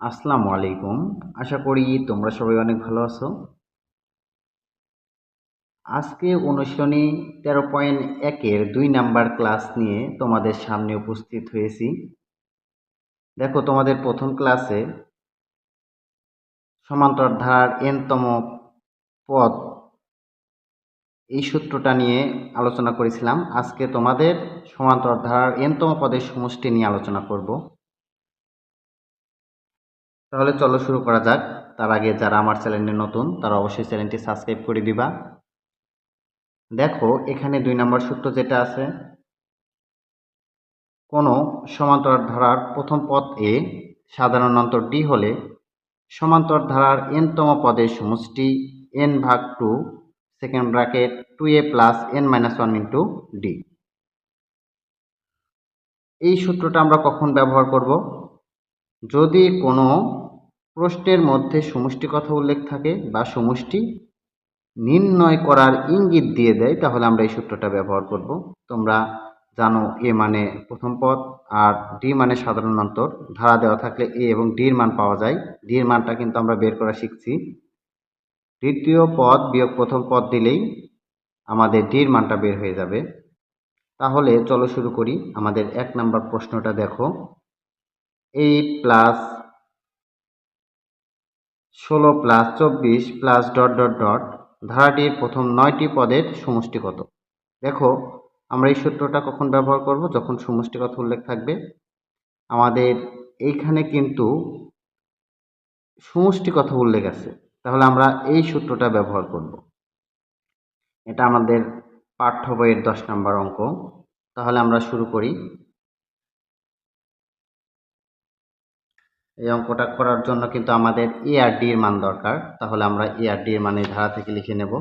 আসসালামু আলাইকুম। আশা করি তোমরা সবাই অনেক ভালো আছো। আজকে অনুশীলনী তেরো পয়েন্ট একের দুই নাম্বার ক্লাস নিয়ে তোমাদের সামনে উপস্থিত হয়েছি। দেখো, তোমাদের প্রথম ক্লাসে সমান্তর ধারার এনতম পদ এই সূত্রটা নিয়ে আলোচনা করেছিলাম। আজকে তোমাদের সমান্তর ধারার এনতম পদের সমষ্টি নিয়ে আলোচনা করব। তাহলে চলো শুরু করা যাক। তার আগে যারা আমার চ্যানেলে নতুন, তারা অবশ্যই চ্যানেলটি সাবস্ক্রাইব করে দিবা। দেখো, এখানে দুই নম্বর সূত্র যেটা আছে, কোনো সমান্তর ধারার প্রথম পদ এ সাধারণ অন্তর ডি হলে সমান্তর ধারার এনতম পদের সমষ্টি এন ভাগ two second bracket two A plus N minus one into D এই সূত্রটা আমরা কখন ব্যবহার করব? যদি কোনো প্রশ্নের মধ্যে সমষ্টি কথা উল্লেখ থাকে বা সমষ্টি নির্ণয় করার ইঙ্গিত দিয়ে দেয়, তাহলে আমরা এই সূত্রটা ব্যবহার করব। তোমরা জানো এ মানে প্রথম পদ আর ডি মানে সাধারণ অন্তর। ধারা দেওয়া থাকলে এ এবং ডির মান পাওয়া যায়। ডির মানটা কিন্তু আমরা বের করা শিখছি। দ্বিতীয় পদ বিয়োগ প্রথম পদ দিলেই আমাদের ডির মানটা বের হয়ে যাবে। তাহলে চলো শুরু করি। আমাদের এক নাম্বার প্রশ্নটা দেখো। এইট প্লাস ষোলো প্লাস চব্বিশ প্লাস ডট ডট ডট ধারাটির প্রথম নয়টি পদের সমষ্টি কত দেখো, আমরা এই সূত্রটা কখন ব্যবহার করব? যখন সমষ্টি কথা উল্লেখ থাকবে। আমাদের এইখানে কিন্তু সমষ্টি কথা উল্লেখ আছে। তাহলে আমরা এই সূত্রটা ব্যবহার করব। এটা আমাদের পাঠ্য বইয়ের দশ নম্বর অঙ্ক। তাহলে আমরা শুরু করি। এই অঙ্কটা করার জন্য কিন্তু আমাদের এ আর ডি এর মান দরকার। তাহলে আমরা এ আর ডি এর মানে ধারা থেকে লিখে নেব।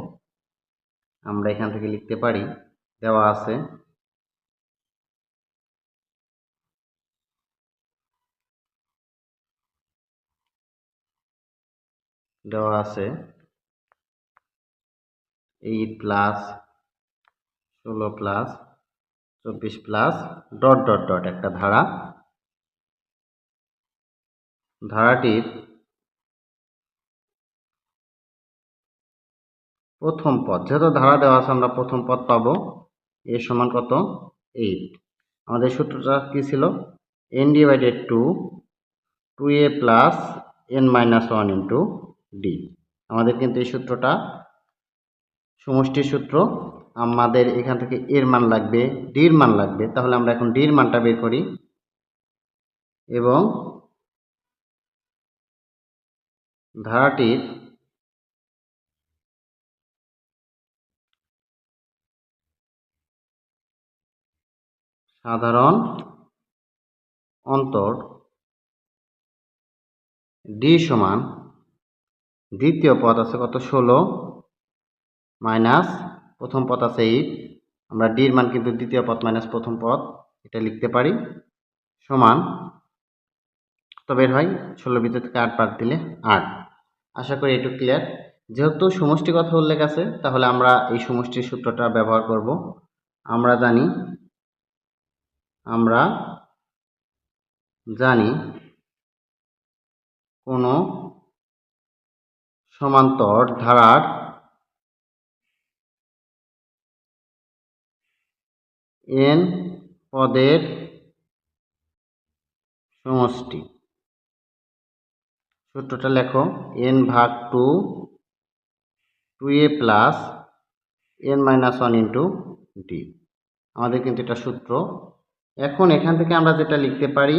আমরা এখান থেকে লিখতে পারি, দেওয়া আছে। দেওয়া আছে এইট প্লাস ষোলো প্লাস চব্বিশ প্লাস ডট ডট ডট একটা ধারা। ধারাটির প্রথম পদ। যেহেতু ধারা দেওয়া আছে, আমরা প্রথম পদ পাবো। এ সমান কত? এইট আমাদের সূত্রটা কী ছিল? N divided two two a plus n minus one into d আমাদের কিন্তু এই সূত্রটা সমষ্টির সূত্র। আমাদের এখান থেকে এর মান লাগবে ডির মান লাগবে। তাহলে আমরা এখন ডির মানটা বের করি এবং ধারাটির সাধারণ অন্তর ডি সমান দ্বিতীয় পদ আছে কত? ষোলো মাইনাস প্রথম পদ আছে এইট আমরা ডির মান কিন্তু দ্বিতীয় পদ মাইনাস প্রথম পদ, এটা লিখতে পারি। সমান, তো বের হয় ষোলো ভিতর থেকে আট বাদ দিলে আট। আশা করি এটু ক্লিয়ার যেহেতু সমষ্টি কথা উল্লেখ আছে, তাহলে আমরা এই সমষ্টির সূত্রটা ব্যবহার করব। আমরা জানি আমরা জানি কোনো সমান্তর ধারার এন পদের সমষ্টি। সূত্রটা লেখো। এন ভাগ two two a plus n minus one into d আমাদের কিন্তু এটা সূত্র। এখন এখান থেকে আমরা যেটা লিখতে পারি,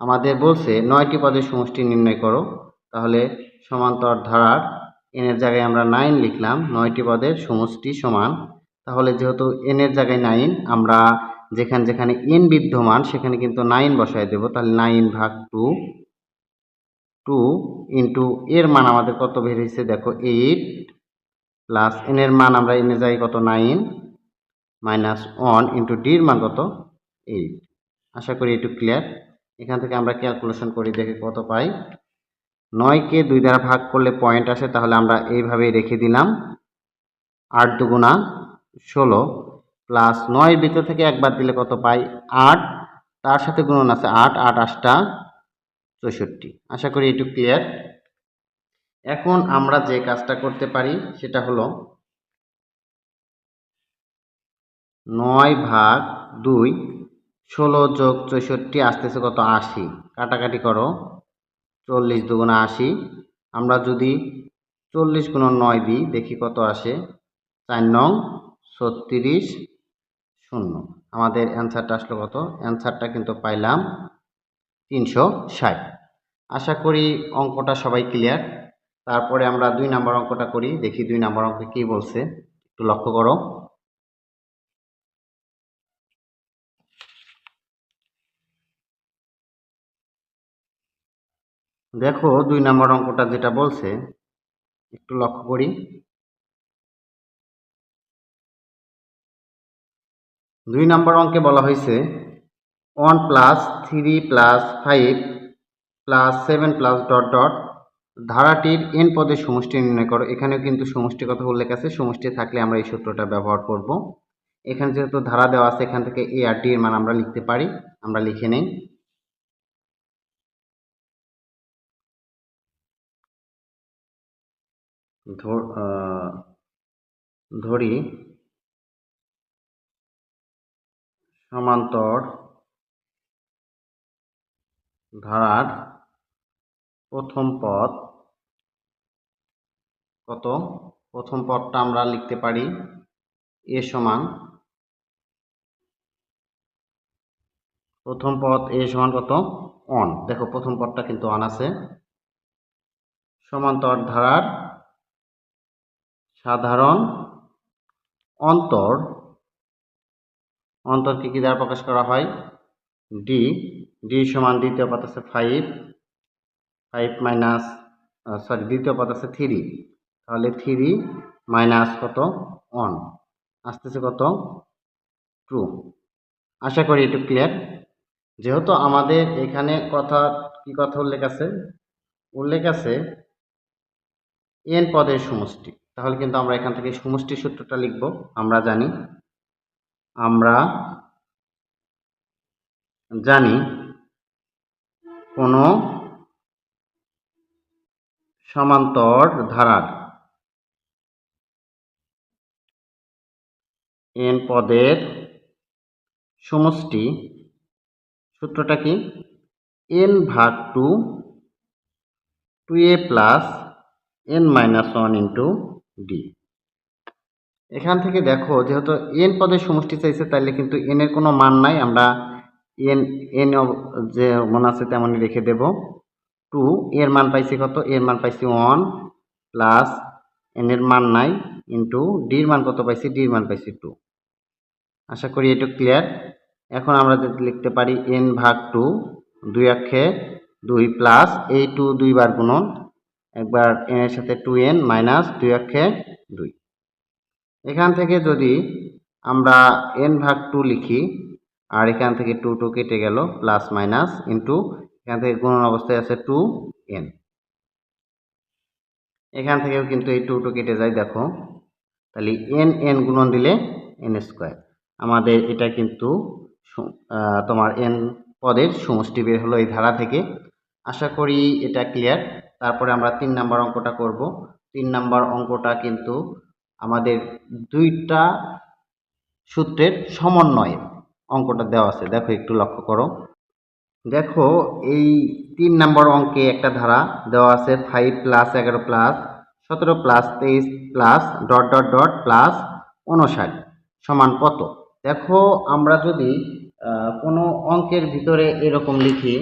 আমাদের বলছে নয়টি পদের সমষ্টি নির্ণয় করো। তাহলে সমান্তর ধারার এনের জায়গায় আমরা নাইন লিখলাম, নয়টি পদের সমষ্টি সমান। তাহলে যেহেতু এনের জায়গায় নাইন আমরা যেখানে যেখানে এন বিদ্যমান, সেখানে কিন্তু নাইন বসায় দেব। তাহলে নাইন ভাগ টু টু ইন্টু এর মান আমাদের কত বের হয়েছে দেখো এইট প্লাস এনের মান আমরা এনে যাই কত? নাইন মাইনাস ওয়ান ইন্টু ডির মান কত? এইট আশা করি একটু ক্লিয়ার এখান থেকে আমরা ক্যালকুলেশন করি, দেখে কত পাই। নয়কে দুই দ্বারা ভাগ করলে পয়েন্ট আসে, তাহলে আমরা এইভাবেই রেখে দিলাম। আট দুগুণা ষোলো প্লাস নয়ের ভিতর থেকে একবার দিলে কত পাই? আট। তার সাথে গুণন আছে আট আট আটটা। চৌষট্টি। আশা করি একটু ক্লিয়ার এখন আমরা যে কাজটা করতে পারি সেটা হলো নয় ভাগ দুই ষোলো যোগ চৌষট্টি আসতেছে কত আশি। কাটাকাটি করো, চল্লিশ দুগুণা আশি। আমরা যদি চল্লিশ গুণ নয় দিই, দেখি কত আসে? চার নং ছত্রিশ শূন্য। আমাদের অ্যান্সারটা আসলো কত? অ্যান্সারটা কিন্তু পাইলাম তিনশো ষাট। আশা করি অঙ্কটা সবাই ক্লিয়ার তারপরে আমরা দুই নাম্বার অঙ্কটা করি, দেখি দুই নাম্বার অঙ্কে কী বলছে। একটু লক্ষ্য করো। দেখো, দুই নাম্বার অঙ্কটা যেটা বলছে, একটু লক্ষ্য করি। দুই নম্বর অঙ্কে বলা হয়েছে one plus three plus five plus seven plus dot dot ধারাটির n পদের সমষ্টি নির্ণয় করো। এখানেও কিন্তু সমষ্টি কথা উল্লেখ আছে। সমষ্টি থাকলে আমরা এই সূত্রটা ব্যবহার করব। এখানে যেহেতু ধারা দেওয়া আছে, এখান থেকে এ আর ডি এর মান আমরা লিখতে পারি। আমরা লিখে নেই। ধরি সমান্তর ধারার প্রথম পদ কত? প্রথম পদটা আমরা লিখতে পারি এ সমান। প্রথম পদ এ সমান কত? অন। দেখো, প্রথম পদটা কিন্তু অন আছে। সমান্তর ধারার সাধারণ অন্তর। অন্তরকে কি দ্বারা প্রকাশ করা হয়? ডি। ডি সমান দ্বিতীয় পদ আছে, ফাইভ। ফাইভ মাইনাস সরি দ্বিতীয় পদ আছে থ্রি। তাহলে থ্রি মাইনাস কত? ওয়ান। আসতেছে কত? ট্রু আশা করি একটু ক্লিয়ার। যেহেতু আমাদের এখানে কথা, কি কথা উল্লেখ আছে? উল্লেখ আছে এন পদের সমষ্টি। তাহলে কিন্তু আমরা এখান থেকে সমষ্টি সূত্রটা লিখব। আমরা জানি আমরা জানি কোনো সমান্তর ধারার। এন পদের সমষ্টি সূত্রটা কি? এন ভাগ two two a plus n minus one into d. এখান থেকে দেখো, যেহেতু এন পদের সমষ্টি চাইছে তাহলে কিন্তু এন এর কোনো মান নাই। আমরা এন এন যে মনে আছে তেমনই রেখে দেব। টু, এর মান পাইছি কত? এর মান পাইছি ওয়ান প্লাস এন এর মান নাই ইন্টু ডির মান কত পাইছি? ডির মান পাইছি টু। আশা করি এটু ক্লিয়ার। এখন আমরা যদি লিখতে পারি এন ভাগ টু, দুই অক্ষে দুই প্লাস এই টু দুইবার গুণন, একবার এন এর সাথে টু এন মাইনাস দুই অক্ষে দুই। এখান থেকে যদি আমরা এন ভাগ টু লিখি, আর এখান থেকে টু টু কেটে গেল, প্লাস মাইনাস ইন্টু এখান থেকে গুণন অবস্থায় আছে টু এন এখান থেকেও কিন্তু এই টু টু কেটে যায়, দেখো। তাহলে এন এন গুণন দিলে এন স্কোয়ার আমাদের এটা কিন্তু তোমার এন পদের সমষ্টি বের হলো এই ধারা থেকে। আশা করি এটা ক্লিয়ার তারপরে আমরা তিন নাম্বার অঙ্কটা করব। তিন নাম্বার অঙ্কটা কিন্তু আমাদের দুইটা সূত্রের সমন্বয়ে অঙ্কটা দেওয়া আছে। দেখো একটু লক্ষ্য করো। দেখো, এই তিন নম্বর অঙ্কে একটা ধারা দেওয়া আছে ফাইভ প্লাস এগারো প্লাস সতেরো প্লাস তেইশ plus dot dot dot plus উনষাট সমান কত? দেখো, আমরা যদি কোনো অঙ্কের ভিতরে এরকম লিখি,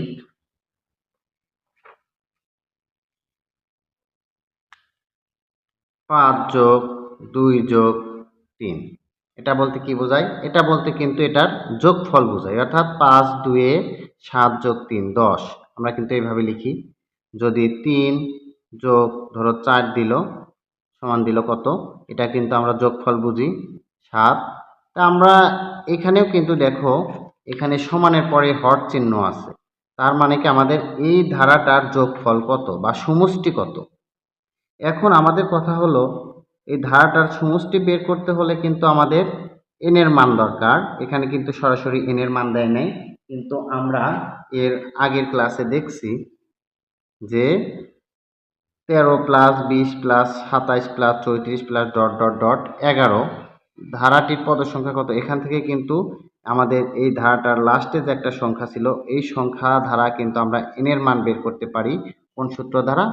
পাঁচ যোগ দুই যোগ তিন, এটা বলতে কি বোঝায়? এটা বলতে কিন্তু এটার যোগফল বোঝায়, অর্থাৎ পাঁচ দুয়ে সাত যোগ তিন, দশ। আমরা কিন্তু এইভাবে লিখি। যদি তিন যোগ ধরো চার দিল, সমান দিল কত? এটা কিন্তু আমরা যোগফল বুঝি, সাত। তা আমরা এখানেও কিন্তু দেখো, এখানে সমানের পরে হট চিহ্ন আছে। তার মানে কি আমাদের এই ধারাটার যোগফল কত বা সমষ্টি কত? এখন আমাদের কথা হলো, এই ধারাটার সমষ্টি বের করতে হলে কিন্তু আমাদের এন এর মান দরকার। এখানে কিন্তু সরাসরি এন এর মান দেয় নাই। কিন্তু আমরা এর আগের ক্লাসে দেখছি যে তেরো প্লাস বিশ প্লাস সাতাইশ প্লাস চৌত্রিশ প্লাস ডট ডট ডট এগারো। ধারাটির পদের সংখ্যা কত? এখান থেকে কিন্তু আমাদের এই ধারাটার লাস্টে যে একটা সংখ্যা ছিল, এই সংখ্যা ধারা কিন্তু আমরা এনের মান বের করতে পারি। কোন সূত্র দ্বারা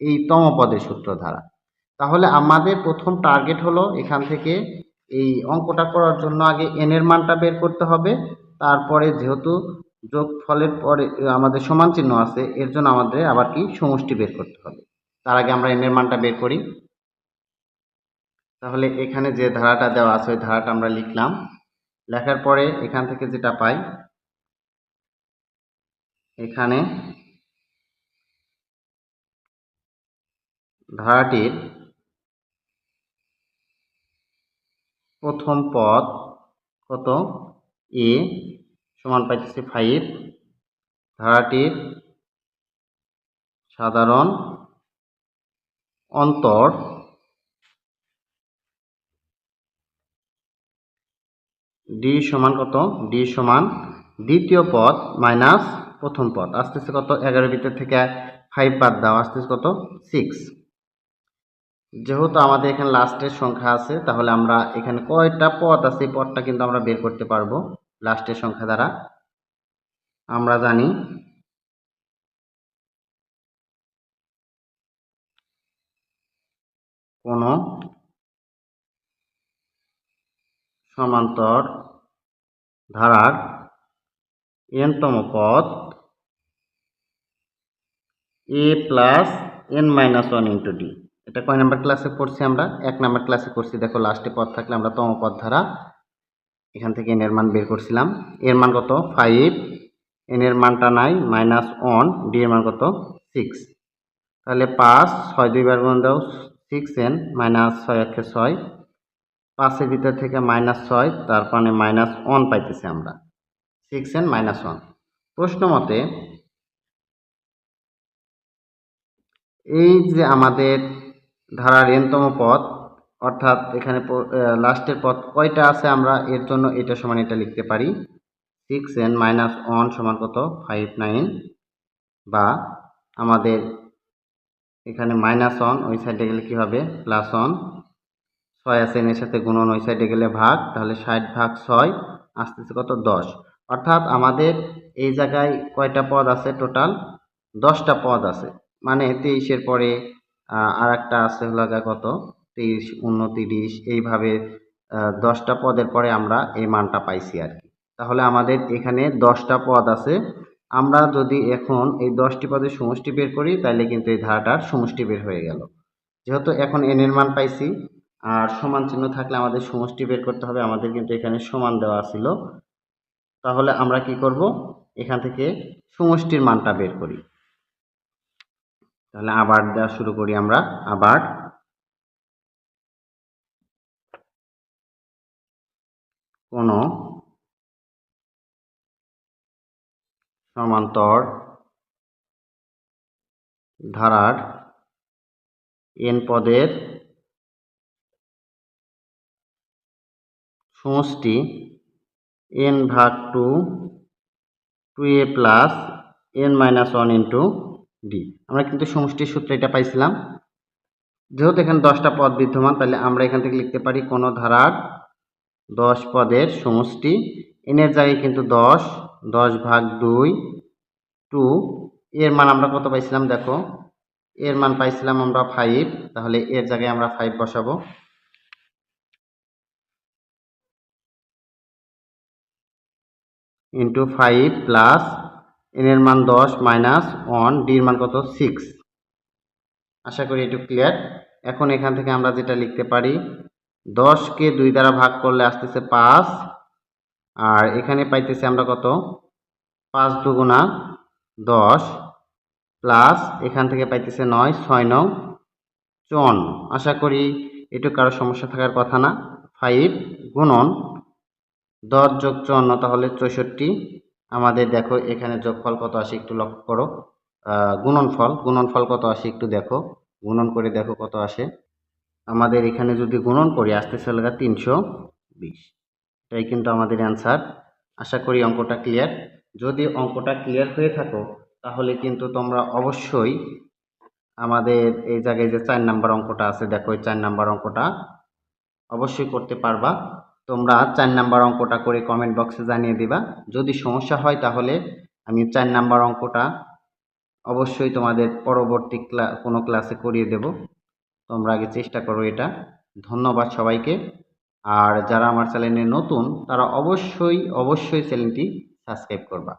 এই তম পদের সূত্র দ্বারা তাহলে আমাদের প্রথম টার্গেট হলো এখান থেকে এই অঙ্কটা করার জন্য আগে এনের মানটা বের করতে হবে। তারপরে যেহেতু যোগফলের পরে আমাদের সমান চিহ্ন আছে, এর জন্য আমাদের আবার কি? সমষ্টি বের করতে হবে। তার আগে আমরা এনের মানটা বের করি। তাহলে এখানে যে ধারাটা দেওয়া আছে, ওই ধারাটা আমরা লিখলাম। লেখার পরে এখান থেকে যেটা পাই, এখানে ধারাটির প্রথম পদ কত? এ সমান পাইতেছি ফাইভ ধারাটির সাধারণ, অন্তর ডি সমান কত? ডি সমান দ্বিতীয় পদ মাইনাস প্রথম পদ। আসতেছে কত? এগারোর ভিতর থেকে ফাইভ বাদ দাও। আসতেছে কত? সিক্স যেহেতু আমাদের এখানে লাস্টের সংখ্যা আছে, তাহলে আমরা এখানে কয়টা পদ আছে? এই পদটা কিন্তু আমরা বের করতে পারব। লাস্টের সংখ্যা দ্বারা আমরা জানি কোনো সমান্তর ধারার এনতম পদ a plus n minus one into d এটা কয় নাম্বার ক্লাসে করছি আমরা? এক নাম্বার ক্লাসে করছি দেখো লাস্টে পদ থাকলে আমরা তম পদ ধারা এখান থেকে এন এর মান বের করছিলাম। এর মান কত? ফাইভ এন এর মানটা নাই মাইনাস ওয়ান ডি এর মান কত? সিক্স তাহলে পাঁচ, ছয় দুইবার গুণ দাও সিক্স এন মাইনাস ছয় একে ছয়। পাঁচের ভিতর থেকে মাইনাস ছয়, তার মানে মাইনাস ওয়ান পাইতেছি আমরা। সিক্স এন মাইনাস ওয়ান প্রশ্ন মতে, এই যে আমাদের ধারার এনতম পদ অর্থাৎ এখানে লাস্টের পদ কয়টা আছে আমরা এর জন্য এটা সমান এটা লিখতে পারি। সিক্স এন মাইনাস ওয়ান সমান কত? ফাইভ নাইন বা আমাদের এখানে মাইনাস ওয়ান ওই সাইডে গেলে কী হবে? প্লাস ওয়ান ছয় আছে এর সাথে গুণন ওই সাইডে গেলে ভাগ, তাহলে ষাট ভাগ ছয় আসতেছে কত? দশ। অর্থাৎ আমাদের এই জায়গায় কয়টা পদ আছে টোটাল দশটা পদ আছে। মানে তেইশের পরে আর একটা আছে হলো কত? তেইশ উনতিরিশ, এইভাবে দশটা পদের পরে আমরা এই মানটা পাইছি আর কি। তাহলে আমাদের এখানে দশটা পদ আছে। আমরা যদি এখন এই দশটি পদের সমষ্টি বের করি তাহলে কিন্তু এই ধারাটার সমষ্টি বের হয়ে গেল। যেহেতু এখন এনের মান পাইছি, আর সমান চিহ্ন থাকলে আমাদের সমষ্টি বের করতে হবে, আমাদের কিন্তু এখানে সমান দেওয়া ছিল। তাহলে আমরা কি করব? এখান থেকে সমষ্টির মানটা বের করি। তাহলে আবার দেওয়া শুরু করি আমরা, আবার কোনো সমান্তর ধারার এন পদের সমষ্টি এন ভাগ two two a plus n minus one into d আমরা কিন্তু সমষ্টির সূত্র এটা পাইছিলাম। যেহেতু এখানে দশটা পদ বিদ্যমান, তাহলে আমরা এখান থেকে লিখতে পারি কোনো ধারার দশ পদের সমষ্টি। এনের জায়গায় কিন্তু দশ দশ ভাগ দুই, টু। এর মান আমরা কত পাইছিলাম দেখো? এর মান পাইছিলাম আমরা ফাইভ তাহলে এর জায়গায় আমরা ফাইভ বসাবো। ইন্টু ফাইভ প্লাস এনের মান দশ মাইনাস ওয়ান ডির মান কত? সিক্স আশা করি একটু ক্লিয়ার এখন এখান থেকে আমরা যেটা লিখতে পারি দশকে দুই দ্বারা ভাগ করলে আসতেছে পাঁচ, আর এখানে পাইতেছি আমরা কত? পাঁচ দুগুণা দশ প্লাস এখান থেকে পাইতেছে নয়, ছয় নং চুয়ান্ন। আশা করি এটু কারও সমস্যা থাকার কথা না। ফাইভ গুণন দশ যোগ চুয়ান্ন তাহলে চৌষট্টি। আমাদের দেখো এখানে যোগফল কত আসে একটু লক্ষ্য করো। গুণনফল গুণনফল কত আসে একটু দেখো। গুণন করে দেখো কত আসে। আমাদের এখানে যদি গুণন করি আসতেছে লাগা তিনশো বিশ। এটাই কিন্তু আমাদের অ্যান্সার আশা করি অঙ্কটা ক্লিয়ার যদি অঙ্কটা ক্লিয়ার হয়ে থাকো, তাহলে কিন্তু তোমরা অবশ্যই আমাদের এই জায়গায় যে চার নাম্বার অঙ্কটা আছে, দেখো এই চার নাম্বার অঙ্কটা অবশ্যই করতে পারবা। তোমরা চার নাম্বার অঙ্কটা করে কমেন্ট বক্সে জানিয়ে দিবা। যদি সমস্যা হয়, তাহলে আমি চার নাম্বার অঙ্কটা অবশ্যই তোমাদের পরবর্তী ক্লা কোনো ক্লাসে করিয়ে দেব। তোমরা আগে চেষ্টা করো এটা। ধন্যবাদ সবাইকে। আর যারা আমার চ্যানেলে নতুন, তারা অবশ্যই অবশ্যই চ্যানেলটি সাবস্ক্রাইব করবা।